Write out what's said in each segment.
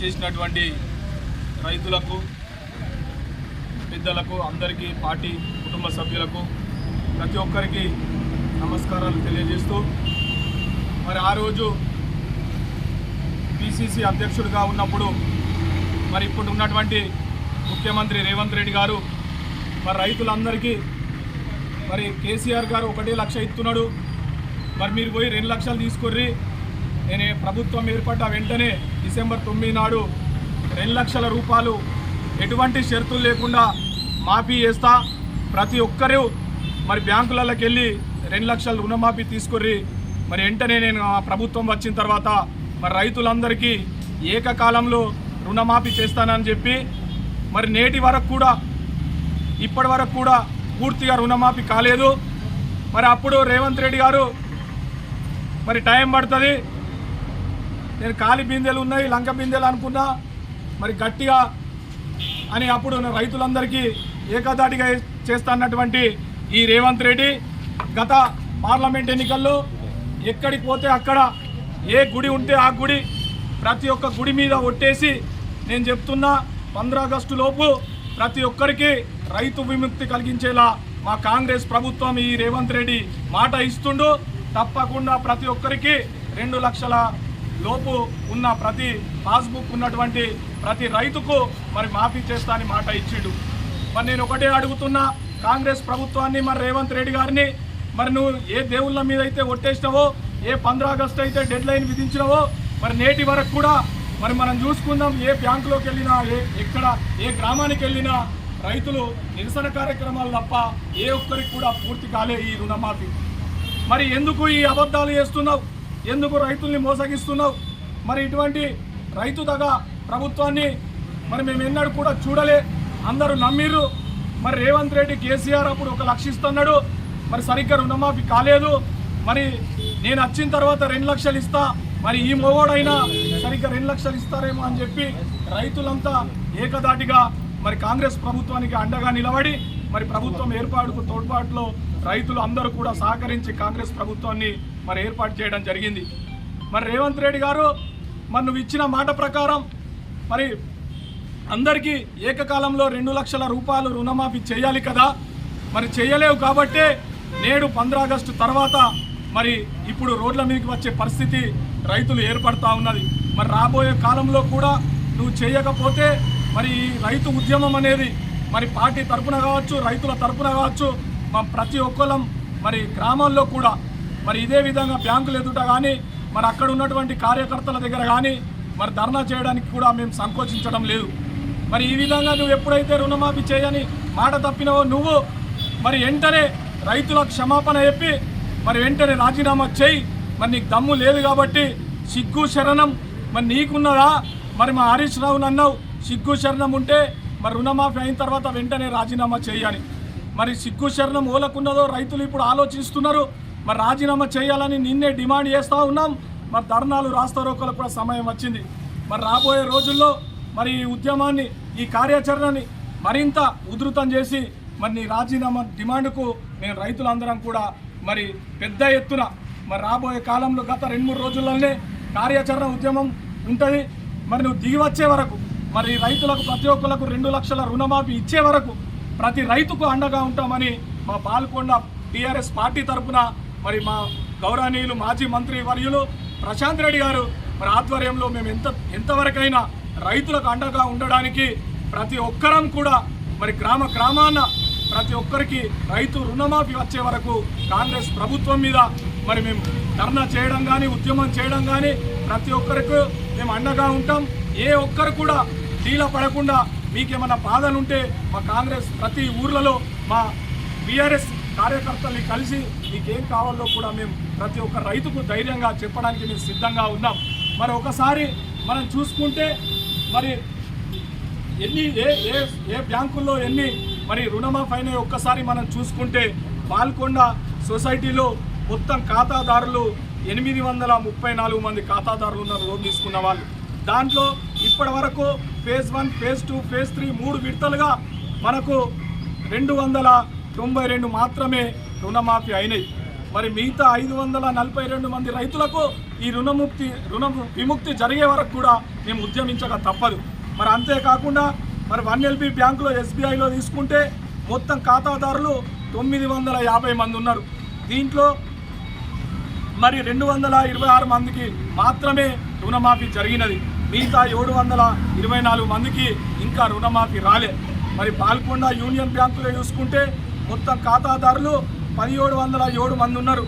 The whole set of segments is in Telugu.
చేసినటువంటి రైతులకు పెద్దలకు అందరికీ పార్టీ కుటుంబ సభ్యులకు ప్రతి ఒక్కరికి నమస్కారాలు తెలియజేస్తూ మరి ఆ రోజు పిసిసి అధ్యక్షుడిగా ఉన్నప్పుడు మరి ఇప్పుడు ఉన్నటువంటి ముఖ్యమంత్రి రేవంత్ రెడ్డి గారు మరి రైతులందరికీ మరి కేసీఆర్ గారు ఒకటే లక్ష ఇస్తున్నాడు మరి మీరు పోయి రెండు లక్షలు తీసుకుర్రి నేను ప్రభుత్వం ఏర్పడ్డ వెంటనే డిసెంబర్ తొమ్మిది నాడు రెండు లక్షల రూపాయలు ఎటువంటి షరతులు లేకుండా మాఫీ చేస్తా. ప్రతి ఒక్కరూ మరి బ్యాంకులలోకి వెళ్ళి రెండు లక్షల రుణమాఫీ తీసుకుర్రి. మరి వెంటనే నేను ప్రభుత్వం వచ్చిన తర్వాత మరి రైతులందరికీ ఏకకాలంలో రుణమాఫీ చేస్తానని చెప్పి మరి నేటి వరకు కూడా ఇప్పటి వరకు కూడా పూర్తిగా రుణమాఫీ కాలేదు. మరి అప్పుడు రేవంత్ రెడ్డి గారు మరి టైం పడుతుంది. నేను కాలి బిందెలు ఉన్నాయి లంక బిందెలు అనుకున్నా మరి గట్టిగా అని అప్పుడు రైతులందరికీ ఏకదాటిగా చేస్తానటువంటి ఈ రేవంత్ రెడ్డి గత పార్లమెంట్ ఎన్నికల్లో ఎక్కడికి పోతే అక్కడ ఏ గుడి ఉంటే ఆ గుడి ప్రతి ఒక్క గుడి మీద ఒట్టేసి నేను చెప్తున్నా పంద్రా ఆగస్టు లోపు ప్రతి ఒక్కరికి రైతు విముక్తి కలిగించేలా మా కాంగ్రెస్ ప్రభుత్వం ఈ రేవంత్ రెడ్డి మాట ఇస్తుండు. తప్పకుండా ప్రతి ఒక్కరికి రెండు లక్షల లోపు ఉన్న ప్రతి పాస్బుక్ ఉన్నటువంటి ప్రతి రైతుకు మరి మాఫీ చేస్తా అని మాట ఇచ్చిండు. మరి నేను ఒకటే అడుగుతున్నా కాంగ్రెస్ ప్రభుత్వాన్ని మరి రేవంత్ రెడ్డి గారిని మరి నువ్వు ఏ దేవుళ్ళ మీద అయితే ఒట్టేసినావో ఏ పంద్రా ఆగస్టు అయితే డెడ్ లైన్ విధించినావో మరి నేటి వరకు కూడా మరి మనం చూసుకుందాం ఏ బ్యాంకులోకి వెళ్ళినా ఏ ఎక్కడ ఏ గ్రామానికి వెళ్ళినా రైతులు నిరసన కార్యక్రమాలు తప్ప ఏ ఒక్కరికి కూడా పూర్తి కాలే ఈ రుణమాఫీ. మరి ఎందుకు ఈ అబద్ధాలు చేస్తున్నావు? ఎందుకు రైతుల్ని మోసగిస్తున్నావు? మరి ఇటువంటి రైతు తగ ప్రభుత్వాన్ని మరి మేము ఎన్నడూ కూడా చూడలే. అందరూ నమ్మిర్రు. మరి రేవంత్ రెడ్డి కేసీఆర్ అప్పుడు ఒక లక్ష ఇస్తున్నాడు. మరి సరిగ్గా రుణమాఫీ కాలేదు. మరి నేను వచ్చిన తర్వాత రెండు లక్షలు ఇస్తా. మరి ఈ మొగోడైనా సరిగ్గా రెండు లక్షలు ఇస్తారేమో అని చెప్పి రైతులంతా ఏకదాటిగా మరి కాంగ్రెస్ ప్రభుత్వానికి అండగా నిలబడి మరి ప్రభుత్వం ఏర్పాటుకు తోడ్పాటులో రైతులు అందరూ కూడా సహకరించి కాంగ్రెస్ ప్రభుత్వాన్ని మరి ఏర్పాటు చేయడం జరిగింది. మరి రేవంత్ రెడ్డి గారు మరి నువ్వు ఇచ్చిన మాట ప్రకారం మరి అందరికీ ఏకకాలంలో రెండు లక్షల రూపాయలు రుణమాఫీ చేయాలి కదా. మరి చేయలేవు కాబట్టే నేడు పంద్రా ఆగస్టు తర్వాత మరి ఇప్పుడు రోడ్ల మీదకి వచ్చే పరిస్థితి రైతులు ఏర్పడతా ఉన్నది. మరి రాబోయే కాలంలో కూడా నువ్వు చేయకపోతే మరి ఈ రైతు ఉద్యమం అనేది మరి పార్టీ తరపున కావచ్చు రైతుల తరపున కావచ్చు మా ప్రతి ఒక్కరం మరి గ్రామాల్లో కూడా మరి ఇదే విధంగా బ్యాంకులు ఎదుట కానీ మరి అక్కడ ఉన్నటువంటి కార్యకర్తల దగ్గర కానీ మరి ధర్నా చేయడానికి కూడా మేము సంకోచించడం లేదు. మరి ఈ విధంగా నువ్వు ఎప్పుడైతే రుణమాఫీ చేయని మాట తప్పినవో నువ్వు మరి వెంటనే రైతులకు క్షమాపణ చెప్పి మరి వెంటనే రాజీనామా చేయి. మరి నీకు దమ్ము లేదు కాబట్టి సిగ్గు శరణం మరి నీకున్నదా? మరి మా హరీష్ రావు అన్నావు సిగ్గు శరణం ఉంటే మరి రుణమాఫీ అయిన తర్వాత వెంటనే రాజీనామా చేయాలి. మరి సిగ్గు శరణం ఓలకున్నదో రైతులు ఇప్పుడు ఆలోచిస్తున్నారు. మరి రాజీనామా చేయాలని నిన్నే డిమాండ్ చేస్తూ ఉన్నాం. మరి ధర్నాలు రాస్తారోకలకు కూడా సమయం వచ్చింది. మరి రాబోయే రోజుల్లో మరి ఈ ఉద్యమాన్ని ఈ కార్యాచరణని మరింత ఉధృతం చేసి మరి నీ రాజీనామా డిమాండ్కు మేము రైతులందరం కూడా మరి పెద్ద ఎత్తున మరి రాబోయే కాలంలో గత రెండు మూడు రోజుల్లోనే కార్యాచరణ ఉద్యమం ఉంటుంది. మరి నువ్వు దిగి వచ్చే వరకు మరి రైతులకు ప్రతి ఒక్కరికి రెండు లక్షల రుణమాఫీ ఇచ్చే వరకు ప్రతి రైతుకు అండగా ఉంటామని మా పాల్కొండ టీఆర్ఎస్ పార్టీ తరఫున మరి మా గౌరవనీయులు మాజీ మంత్రి వర్యులు ప్రశాంత్ రెడ్డి గారు మరి ఆధ్వర్యంలో మేము ఎంత ఎంతవరకైనా రైతులకు అండగా ఉండడానికి ప్రతి ఒక్కరం కూడా మరి గ్రామ గ్రామాన ప్రతి ఒక్కరికి రైతు రుణమాఫీ వచ్చే వరకు కాంగ్రెస్ ప్రభుత్వం మీద మరి మేము ధర్నా చేయడం కానీ ఉద్యమం చేయడం కానీ ప్రతి ఒక్కరికి మేము అండగా ఉంటాం. ఏ ఒక్కరు కూడా డీల పడకుండా మీకేమైనా బాధలుంటే మా కాంగ్రెస్ ప్రతి ఊర్లలో మా బీఆర్ఎస్ కార్యకర్తల్ని కలిసి మీకేం కావాలో కూడా మేము ప్రతి ఒక్క రైతుకు ధైర్యంగా చెప్పడానికి మేము సిద్ధంగా ఉన్నాం. మరి ఒకసారి మనం చూసుకుంటే మరి ఎన్ని ఏ ఏ ఏ బ్యాంకుల్లో ఎన్ని మరి రుణమాఫీ అయినాయి ఒక్కసారి మనం చూసుకుంటే పాల్కొండ సొసైటీలో మొత్తం ఖాతాదారులు ఎనిమిది వందల ముప్పై నాలుగు మంది ఖాతాదారులు ఉన్నారు లోన్ తీసుకున్న వాళ్ళు. దాంట్లో ఇప్పటి వరకు phase one phase two phase three మూడు విడతలుగా మనకు రెండు వందల తొంభై రెండు మాత్రమే రుణమాఫీ అయినాయి. మరి మిగతా ఐదు వందల నలభై రెండు మంది రైతులకు ఈ రుణముక్తి రుణ విముక్తి జరిగే వరకు కూడా మేము ఉద్యమించక తప్పదు. మరి అంతేకాకుండా మరి వన్ ఎల్బి బ్యాంకులో ఎస్బీఐలో తీసుకుంటే మొత్తం ఖాతాదారులు తొమ్మిది వందల యాభై మంది ఉన్నారు. దీంట్లో మరి రెండు వందల ఇరవై ఆరు మందికి మాత్రమే రుణమాఫీ జరిగినది. మిగతా ఏడు వందల ఇరవై నాలుగు మందికి ఇంకా రుణమాఫీ రాలే. మరి పాల్కొండ యూనియన్ బ్యాంకులో చూసుకుంటే మొత్తం ఖాతాదారులు పదిహేడు వందల ఏడు మంది ఉన్నారు.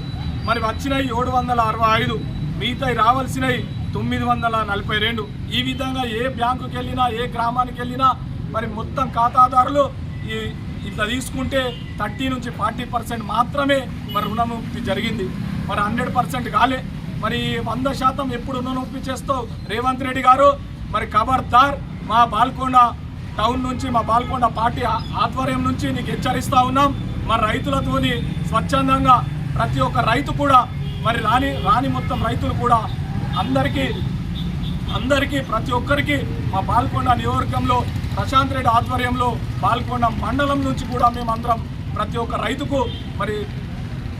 మరి వచ్చినవి ఏడు వందల అరవై ఐదు మిగతాయి రావాల్సినవి తొమ్మిది వందల నలభై రెండు. ఈ విధంగా ఏ బ్యాంకుకి వెళ్ళినా ఏ గ్రామానికి వెళ్ళినా మరి మొత్తం ఖాతాదారులు ఈ ఇట్లా తీసుకుంటే థర్టీ నుంచి ఫార్టీ పర్సెంట్ మాత్రమే మరి రుణముక్తి జరిగింది. మరి హండ్రెడ్ పర్సెంట్ కాలే. మరి వంద శాతం ఎప్పుడు రుణముక్తి చేస్తావు? రేవంత్ రెడ్డి గారు. మరి ఖబర్దార్ మా బాల్కొండ టౌన్ నుంచి మా పాల్కొండ పార్టీ ఆధ్వర్యం నుంచి నీకు హెచ్చరిస్తా ఉన్నాం. మా రైతులతోని స్వచ్ఛందంగా ప్రతి ఒక్క రైతు కూడా మరి రాని రాని మొత్తం రైతులు కూడా అందరికీ అందరికీ ప్రతి ఒక్కరికి మా పాల్కొండ నియోజకవర్గంలో ప్రశాంత్ రెడ్డి ఆధ్వర్యంలో పాల్కొండ మండలం నుంచి కూడా మేమందరం ప్రతి ఒక్క రైతుకు మరి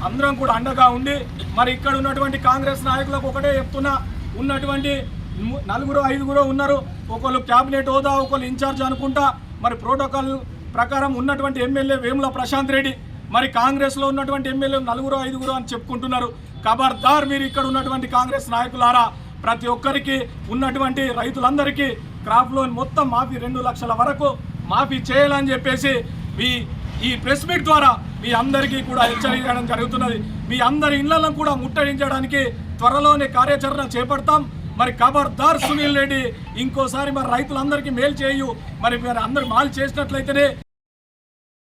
అందరం కూడా అండగా ఉండి మరి ఇక్కడ ఉన్నటువంటి కాంగ్రెస్ నాయకులకు ఒకటే చెప్తున్నా ఉన్నటువంటి నలుగురు ఐదుగురు ఉన్నారు. ఒకళ్ళు క్యాబినెట్ హోదా ఒకళ్ళు ఇన్ఛార్జ్ అనుకుంటా. మరి ప్రోటోకాల్ ప్రకారం ఉన్నటువంటి ఎమ్మెల్యే వేముల ప్రశాంత్ రెడ్డి మరి కాంగ్రెస్లో ఉన్నటువంటి ఎమ్మెల్యే నలుగురు ఐదుగురు అని చెప్పుకుంటున్నారు. ఖబర్దార్ మీరు ఇక్కడ ఉన్నటువంటి కాంగ్రెస్ నాయకులారా. ప్రతి ఒక్కరికి ఉన్నటువంటి రైతులందరికీ క్రాప్ లోన్ మొత్తం మాఫీ రెండు లక్షల వరకు మాఫీ చేయాలని చెప్పేసి మీ ఈ ప్రెస్ మీట్ ద్వారా మీ అందరికీ కూడా హెచ్చరించడం జరుగుతున్నది. మీ అందరి ఇళ్ళను కూడా ముట్టడించడానికి త్వరలోనే కార్యాచరణ చేపడతాం. మరి ఖబర్దార్ సునీల్ రెడ్డి ఇంకోసారి మరి రైతులందరికీ మేలు చేయు. మరి మరి అందరు మాలు చేసినట్లయితేనే